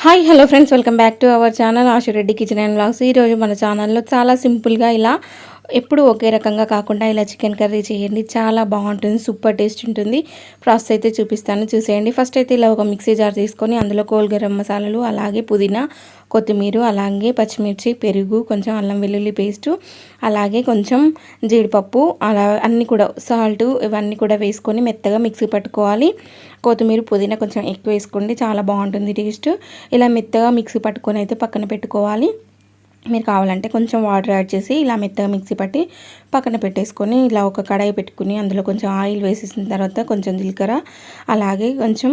Hi hello friends welcome back to our channel Ashu Reddy kitchen and blogs ఈరోజు మన ఛానల్లో చాలా సింపుల్గా ఇలా ఎప్పుడు ఒకే రకంగా కాకుండా ఇలా చికెన్ కర్రీ చేయండి. చాలా బాగుంటుంది సూపర్ టేస్ట్ ఉంటుంది. ప్రాసెస్ అయితే చూపిస్తాను చూసేయండి. ఫస్ట్ అయితే ఇలా ఒక మిక్సీ జార్ తీసుకొని అందులో కోల్ గరం మసాలాలు అలాగే పుదీనా కొత్తిమీర అలాగే పచ్చిమిర్చి పెరుగు కొంచెం అల్లం వెల్లుల్లి పేస్టు అలాగే కొంచెం జీడిపప్పు అలా అన్నీ కూడా సాల్ట్ ఇవన్నీ కూడా వేసుకొని మెత్తగా మిక్సీ పట్టుకోవాలి. కొత్తిమీర పుదీనా కొంచెం ఎక్కువ వేసుకోండి చాలా బాగుంటుంది టేస్ట్. ఇలా మెత్తగా మిక్సీ పట్టుకొని అయితే పక్కన పెట్టుకోవాలి. మీరు కావాలంటే కొంచెం వాటర్ యాడ్ చేసి ఇలా మెత్తగా మిక్సీ పట్టి పక్కన పెట్టేసుకొని ఇలా ఒక కడాయి పెట్టుకుని అందులో కొంచెం ఆయిల్ వేసేసిన తర్వాత కొంచెం జీలకర్ర అలాగే కొంచెం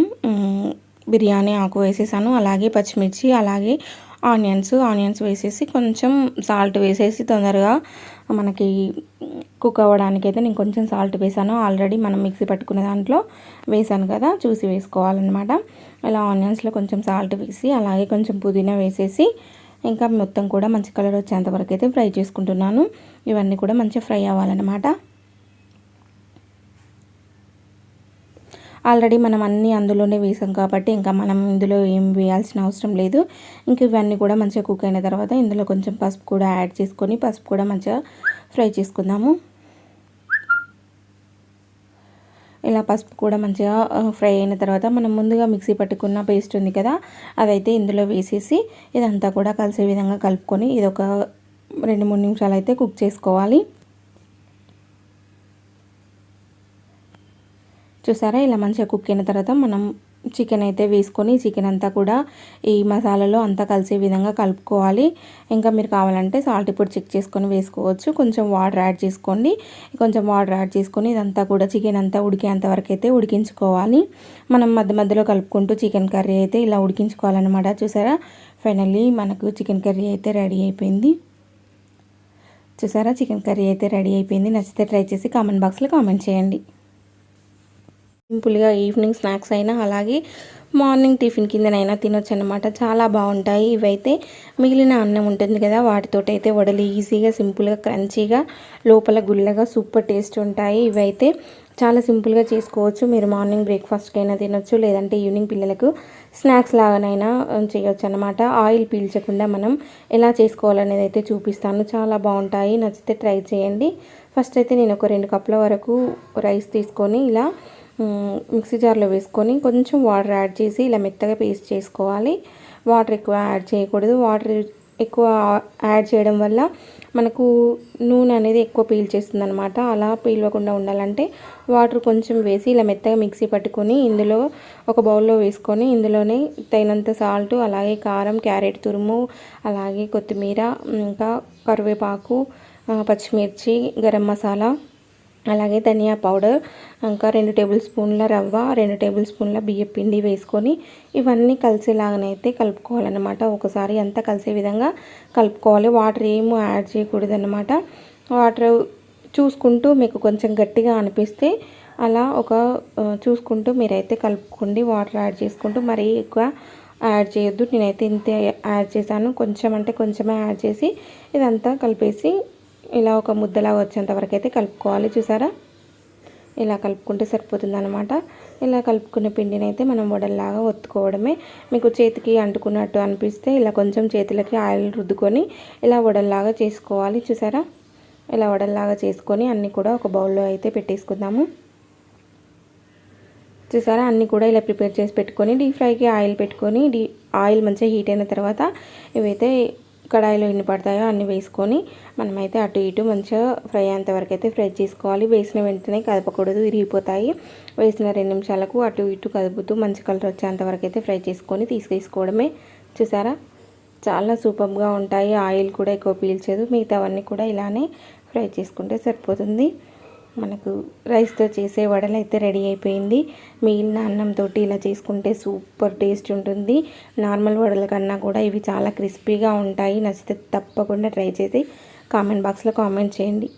బిర్యానీ ఆకు వేసేసాను. అలాగే పచ్చిమిర్చి అలాగే ఆనియన్స్ ఆనియన్స్ వేసేసి కొంచెం సాల్ట్ వేసేసి తొందరగా మనకి కుక్ అవ్వడానికి అయితే నేను కొంచెం సాల్ట్ వేసాను. ఆల్రెడీ మనం మిక్సీ పట్టుకునే దాంట్లో వేసాను కదా చూసి వేసుకోవాలన్నమాట. ఇలా ఆనియన్స్లో కొంచెం సాల్ట్ వేసి అలాగే కొంచెం పుదీనా వేసేసి ఇంకా మొత్తం కూడా మంచి కలర్ వచ్చేంత వరకు అయితే ఫ్రై చేసుకుంటున్నాను. ఇవన్నీ కూడా మంచిగా ఫ్రై అవ్వాలన్నమాట. ఆల్రెడీ మనం అన్నీ అందులోనే వేసాం కాబట్టి ఇంకా మనం ఇందులో ఏం వేయాల్సిన అవసరం లేదు. ఇంక ఇవన్నీ కూడా మంచిగా కుక్ అయిన తర్వాత ఇందులో కొంచెం పసుపు కూడా యాడ్ చేసుకొని పసుపు కూడా మంచిగా ఫ్రై చేసుకుందాము. ఇలా పసుపు కూడా మంచిగా ఫ్రై అయిన తర్వాత మనం ముందుగా మిక్సీ పట్టుకున్న పేస్ట్ ఉంది కదా అదైతే ఇందులో వేసేసి ఇదంతా కూడా కలిసే విధంగా కలుపుకొని ఇది ఒక రెండు మూడు నిమిషాలు అయితే కుక్ చేసుకోవాలి. చూసారా? ఇలా మంచిగా కుక్ అయిన తర్వాత మనం చికెన్ అయితే వేసుకొని చికెన్ అంతా కూడా ఈ మసాలాలో అంతా కలిసే విధంగా కలుపుకోవాలి. ఇంకా మీరు కావాలంటే సాల్ట్ ఇప్పుడు చెక్ చేసుకొని వేసుకోవచ్చు. కొంచెం వాటర్ యాడ్ చేసుకోండి. కొంచెం వాటర్ యాడ్ చేసుకొని ఇదంతా కూడా చికెన్ అంతా ఉడికేంత వరకు అయితే ఉడికించుకోవాలి. మనం మధ్య మధ్యలో కలుపుకుంటూ చికెన్ కర్రీ అయితే ఇలా ఉడికించుకోవాలన్నమాట. చూసారా? ఫైనల్లీ మనకు చికెన్ కర్రీ అయితే రెడీ అయిపోయింది. చూసారా? చికెన్ కర్రీ అయితే రెడీ అయిపోయింది. నచ్చితే ట్రై చేసి కామెంట్ బాక్స్లో కామెంట్ చేయండి. సింపుల్గా ఈవినింగ్ స్నాక్స్ అయినా అలాగే మార్నింగ్ టిఫిన్ కిందనైనా తినొచ్చు అనమాట చాలా బాగుంటాయి ఇవైతే మిగిలిన అన్నం ఉంటుంది కదా వాటితోటి అయితే వడలు ఈజీగా సింపుల్గా క్రంచీగా లోపల గుల్లగా సూపర్ టేస్ట్ ఉంటాయి. ఇవైతే చాలా సింపుల్గా చేసుకోవచ్చు. మీరు మార్నింగ్ బ్రేక్ఫాస్ట్కైనా తినొచ్చు లేదంటే ఈవినింగ్ పిల్లలకు స్నాక్స్ లాగానైనా చేయొచ్చు అనమాట ఆయిల్ పీల్చకుండా మనం ఎలా చేసుకోవాలనేది అయితే చూపిస్తాను. చాలా బాగుంటాయి నచ్చితే ట్రై చేయండి. ఫస్ట్ అయితే నేను ఒక రెండు కప్పుల వరకు రైస్ తీసుకొని ఇలా మిక్సీ జార్లో వేసుకొని కొంచెం వాటర్ యాడ్ చేసి ఇలా మెత్తగా పేస్ట్ చేసుకోవాలి. వాటర్ ఎక్కువ యాడ్ చేయకూడదు. వాటర్ ఎక్కువ యాడ్ చేయడం వల్ల మనకు నూనె అనేది ఎక్కువ పీల్చేస్తుంది అనమాట అలా పీల్వకుండా ఉండాలంటే వాటర్ కొంచెం వేసి ఇలా మెత్తగా మిక్సీ పట్టుకొని ఇందులో ఒక బౌల్లో వేసుకొని ఇందులోనే తగినంత సాల్ట్ అలాగే కారం క్యారెట్ తురుము అలాగే కొత్తిమీర ఇంకా కరివేపాకు పచ్చిమిర్చి గరం మసాలా అలాగే ధనియా పౌడర్ ఇంకా రెండు టేబుల్ స్పూన్ల రవ్వ రెండు టేబుల్ స్పూన్ల బియ్యం పిండి వేసుకొని ఇవన్నీ కలిసేలాగానైతే కలుపుకోవాలన్నమాట. ఒకసారి అంతా కలిసే విధంగా కలుపుకోవాలి. వాటర్ ఏమో యాడ్ చేయకూడదన్నమాట. వాటర్ చూసుకుంటూ మీకు కొంచెం గట్టిగా అనిపిస్తే అలా ఒక చూసుకుంటూ మీరైతే కలుపుకోండి. వాటర్ యాడ్ చేసుకుంటూ మరీ ఎక్కువ యాడ్ చేయొద్దు. నేనైతే ఇంతే యాడ్ చేశాను. కొంచెం అంటే కొంచెమే యాడ్ చేసి ఇదంతా కలిపేసి ఇలా ఒక ముద్దలా వచ్చేంత వరకు అయితే కలుపుకోవాలి చూసారా? ఇలా కలుపుకుంటే సరిపోతుంది అనమాట ఇలా కలుపుకునే పిండిని అయితే మనం వడల్లాగా ఒత్తుకోవడమే. మీకు చేతికి అంటుకున్నట్టు అనిపిస్తే ఇలా కొంచెం చేతులకి ఆయిల్ రుద్దుకొని ఇలా వడల్లాగా చేసుకోవాలి చూసారా? ఇలా వడల్లాగా చేసుకొని అన్నీ కూడా ఒక బౌల్లో అయితే పెట్టేసుకుందాము. చూసారా? అన్నీ కూడా ఇలా ప్రిపేర్ చేసి పెట్టుకొని డీప్ ఫ్రైకి ఆయిల్ పెట్టుకొని డీ ఆయిల్ మంచిగా హీట్ అయిన తర్వాత ఇవైతే కడాయిలో ఎన్ని పడతాయో అన్ని వేసుకొని మనమైతే అటు ఇటు మంచిగా ఫ్రై అయ్యేంతవరకు అయితే ఫ్రై చేసుకోవాలి. వేసిన వెంటనే కదపకూడదు విరిగిపోతాయి. వేసిన రెండు నిమిషాలకు అటు ఇటు కదుపుతూ మంచి కలర్ వచ్చేంతవరకు అయితే ఫ్రై చేసుకొని తీసుకేసుకోవడమే చూసారా? చాలా సూపర్గా ఉంటాయి. ఆయిల్ కూడా ఎక్కువ పీల్చదు. మిగతావన్నీ కూడా ఇలానే ఫ్రై చేసుకుంటే సరిపోతుంది. మనకు రైస్తో చేసే వడలు అయితే రెడీ అయిపోయింది. మిగిలిన అన్నంతో ఇలా చేసుకుంటే సూపర్ టేస్ట్ ఉంటుంది. నార్మల్ వడల కన్నా కూడా ఇవి చాలా క్రిస్పీగా ఉంటాయి. నచ్చితే తప్పకుండా ట్రై చేసి కామెంట్ బాక్స్లో కామెంట్ చేయండి.